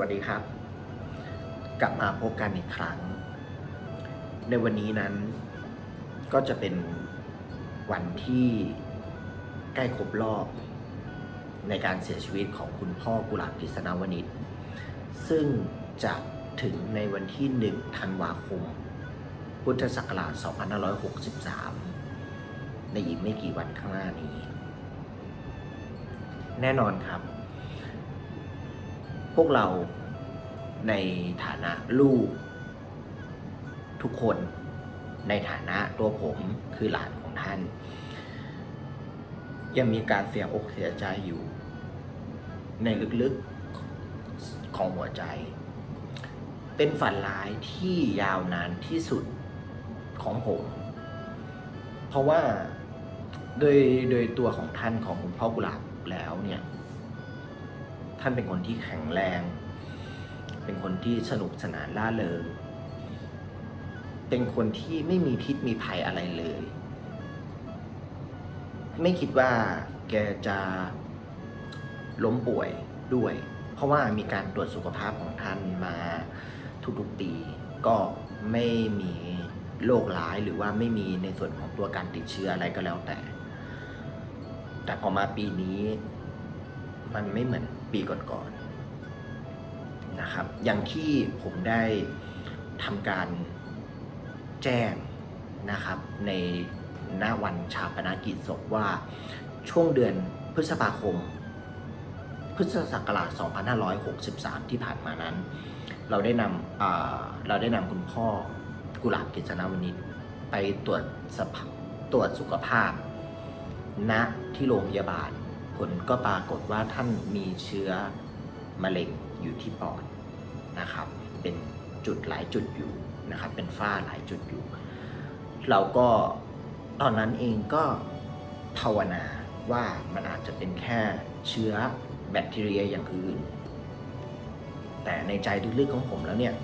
สวัสดีครับ กลับมาพบกันอีกครั้ง ในวันนี้นั้น ก็จะเป็นวันที่ใกล้ครบรอบ ในการเสียชีวิตของคุณพ่อกุหลาบกฤษณวณิชซึ่งจะถึงในวันที่ 1 ธันวาคม พุทธศักราช 2563 ในอีกไม่กี่วันข้างหน้านี้ แน่นอนครับ วกเราในฐานะลูก ทุกคนในฐานะตัวผมคือหลานของท่าน ยังมีการเสียอกเสียใจอยู่ ในลึกๆของหัวใจ เป็นฝันร้ายที่ยาวนานที่สุดของผม เพราะว่าโดยโดยตัวของท่านของคุณพ่อกุหลาบแล้วเนี่ย ท่านเป็นคนที่แข็งแรง เป็นคนที่สนุกสนานล่าเริง เป็นคนที่ไม่มีพิษมีภัยอะไรเลย ไม่คิดว่าแกจะล้มป่วยด้วย เพราะว่ามีการตรวจสุขภาพของท่านมาทุกๆปี ก็ไม่มีโรคร้ายหรือว่าไม่มีในส่วนของตัวการติดเชื้ออะไรก็แล้วแต่ แต่พอมาปีนี้ มันไม่เหมือน ปีก่อนๆนะครับ อย่างที่ผมได้ทำการแจ้งนะครับในหน้าวันชาปนกิจศพว่าช่วงเดือนพฤษภาคม พุทธศักราช 2563 ที่ผ่านมานั้น เราได้นำเราได้นำคุณพ่อกุหลาบกิจนาวนิชไปตรวจสภาพตรวจสุขภาพณที่โรงพยาบาล ผลก็ปรากฏว่าท่านมีเชื้อมะเร็งอยู่ที่ปอดนะครับ เป็นจุดหลายจุดอยู่นะครับ เป็นฝ้าหลายจุดอยู่ เราก็ตอนนั้นเองก็ภาวนาว่ามันอาจจะเป็นแค่เชื้อแบคทีเรียอย่างอื่น แต่ในใจลึกๆของผมแล้วเนี่ย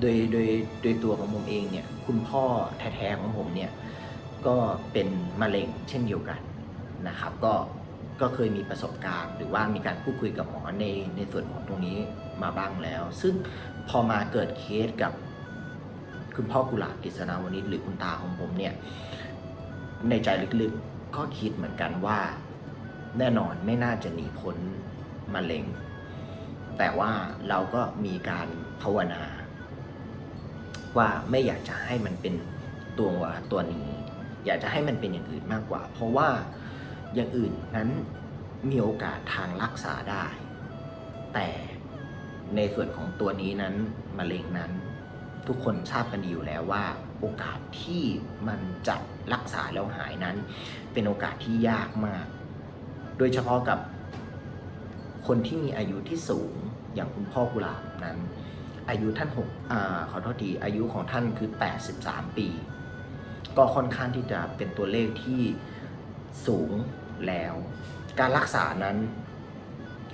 โดยโดยโดยตัวของผมเองเนี่ย คุณพ่อแท้ๆของผมเนี่ย ก็เป็นมะเร็งเช่นเดียวกันนะครับ ก็ ก็เคยมีประสบการณ์ หรือว่ามีการพูดคุยกับหมอในในส่วนของตรงนี้มาบ้างแล้ว ซึ่งพอมาเกิดเคสกับคุณพ่อกุหลาบกฤษณาวนิชหรือคุณตาของผมเนี่ยในใจลึกๆก็คิดเหมือนกันว่า แน่นอนไม่น่าจะหนีพ้นมะเร็ง แต่ว่าเราก็มีการภาวนา ว่าไม่อยากจะให้มันเป็นตัวตัวนี้ อยากจะให้มันเป็นอย่างอื่นมากกว่า เพราะว่า อย่างอื่นนั้นมีโอกาสทางรักษาได้ แต่ในส่วนของตัวนี้นั้นมะเร็งนั้น ทุกคนทราบกันดีอยู่แล้วว่า โอกาสที่มันจะรักษาแล้วหายนั้น เป็นโอกาสที่ยากมาก โดยเฉพาะกับคนที่มีอายุที่สูงอย่างคุณพ่อกุหลาบนั้น อายุท่านหกอ่าขอโทษทีอายุของท่านคือ 83 ปี ก็ค่อนข้างที่จะเป็นตัวเลขที่สูง แล้ว การรักษานั้น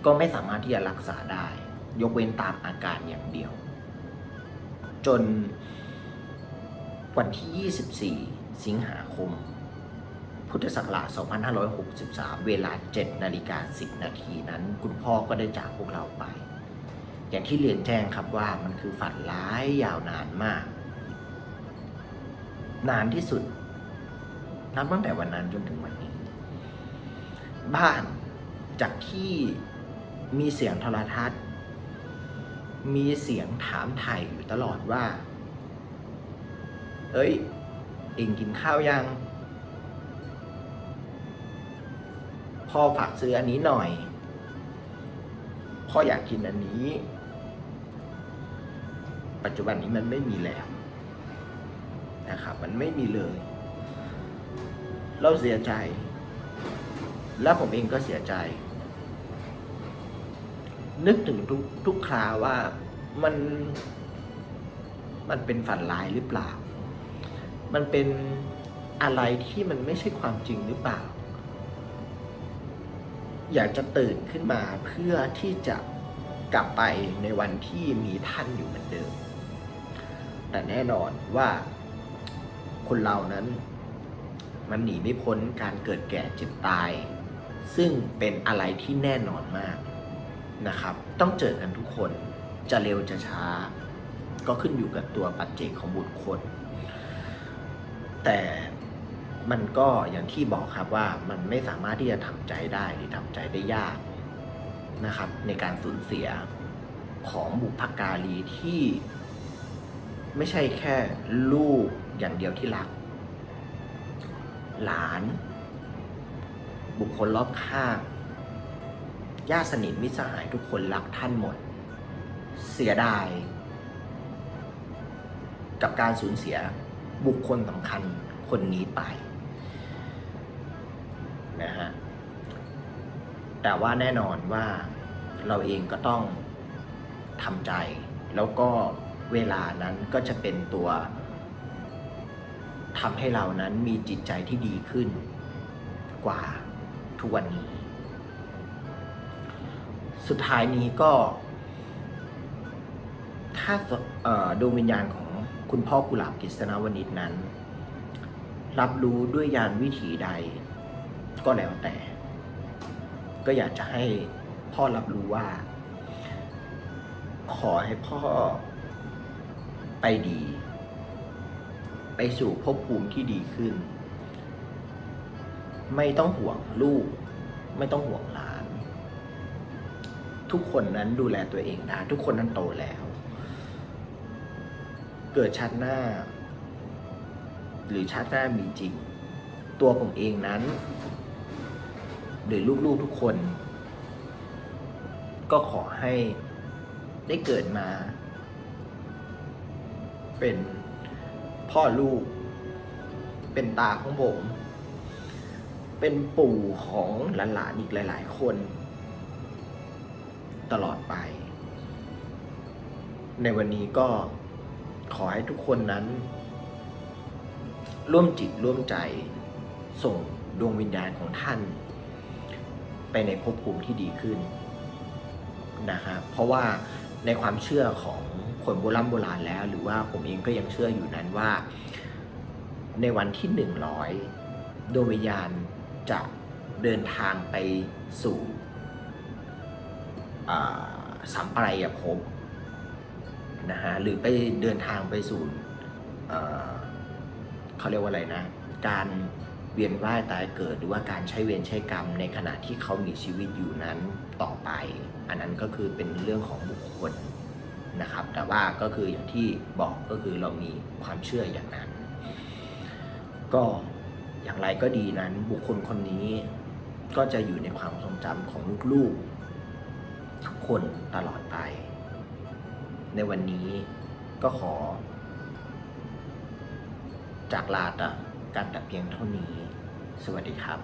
ก็ไม่สามารถที่จะรักษาได้ ยกเว้นตามอาการอย่างเดียว จนวันที่ 24 สิงหาคม พุทธศักราช 2563 เวลา 7 นาฬิกา 10 นาทีนั้น คุณพ่อก็ได้จากพวกเราไป อย่างที่เรียนแจ้งครับว่ามันคือฝันร้ายยาวนานมาก นานที่สุด นับตั้งแต่วันนั้นจนถึงวันนี้ บ้าน จากที่มีเสียงโทรทัศน์ มีเสียงถามไถ่อยู่ตลอดว่า เอ้ย เองกินข้าวยัง พ่อฝากซื้ออันนี้หน่อย พ่ออยากกินอันนี้ ปัจจุบันนี้มันไม่มีแล้วนะครับ มันไม่มีเลย เราเสียใจ แล้วผมเองก็เสียใจ นึกถึงทุกทุกคราวว่ามันมันเป็นฝันร้ายหรือเปล่า มันเป็นอะไรที่มันไม่ใช่ความจริงหรือเปล่า อยากจะตื่นขึ้นมาเพื่อที่จะกลับไปในวันที่มีท่านอยู่เหมือนเดิม แต่แน่นอนว่าคนเรานั้นมันหนีไม่พ้นการเกิดแก่เจ็บตาย ซึ่งเป็นอะไรที่แน่นอนมากนะครับ ต้องเจอกันทุกคนจะเร็วจะช้า ก็ขึ้นอยู่กับตัวปัจเจกของบุคคล แต่มันก็อย่างที่บอกครับว่ามันไม่สามารถที่จะทำใจได้หรือทำใจได้ยากนะครับ ในการสูญเสียของบุพการีที่ไม่ใช่แค่ลูกอย่างเดียวที่รัก หลาน บุคคลรอบข้างญาติสนิทมิตรสหายทุกคนรักท่านหมด เสียดาย กับการสูญเสียบุคคลสำคัญคนนี้ไปนะฮะแต่ว่าแน่นอนว่าเราเองก็ต้องทำใจ แล้วก็เวลานั้นก็จะเป็นตัวทำให้เรานั้นมีจิตใจที่ดีขึ้นกว่า ทุกวันนี้ สุดท้ายนี้ก็ ถ้าดวงวิญญาณของคุณพ่อกุหลาบกฤษณวณิชนั้น รับรู้ด้วยยานวิถีใด ก็แล้วแต่ ก็อยากจะให้พ่อรับรู้ว่า ขอให้พ่อไปดี ไปสู่ภพภูมิที่ดีขึ้น ไม่ต้องห่วงลูก ไม่ต้องห่วงหลาน ทุกคนนั้นดูแลตัวเองได้ทุกคนนั้นโตแล้ว เกิดชาติหน้า หรือชาติหน้ามีจริง ตัวผมเองนั้น หรือลูกๆทุกคน ก็ขอให้ได้เกิดมา เป็นพ่อลูก เป็นตาของผม เป็นปู่ของหลานๆอีกหลาย ๆ คน ตลอดไป ในวันนี้ก็ขอให้ทุกคนนั้น ร่วมจิตร่วมใจส่งดวงวิญญาณของท่าน ไปในภพภูมิที่ดีขึ้นนะฮะเพราะว่าในความเชื่อของคนโบราณโบราณแล้ว หรือว่าผมเองก็ยังเชื่ออยู่นั้นว่า ในวันที่หนึ่งร้อยดวงวิญญาณ จะเดินทางไปสู่สัมปรายภพนะฮะหรือไปเดินทางไปสู่เอ่อเขาเรียกว่าอะไรนะ การเวียนว่ายตายเกิดหรือว่าการใช้เวรใช้กรรมในขณะที่เขามีชีวิตอยู่นั้นต่อไป อันนั้นก็คือเป็นเรื่องของบุคคลนะครับ แต่ว่าก็คืออย่างที่บอกก็คือเรามีความเชื่ออย่างนั้น ก็ อย่างไรก็ดีนั้น บุคคลคนนี้ก็จะอยู่ในความทรงจำของลูกๆ ทุกคนตลอดไป ในวันนี้ก็ขอ จากลาแต่การแต่เพียงเท่านี้ สวัสดีครับ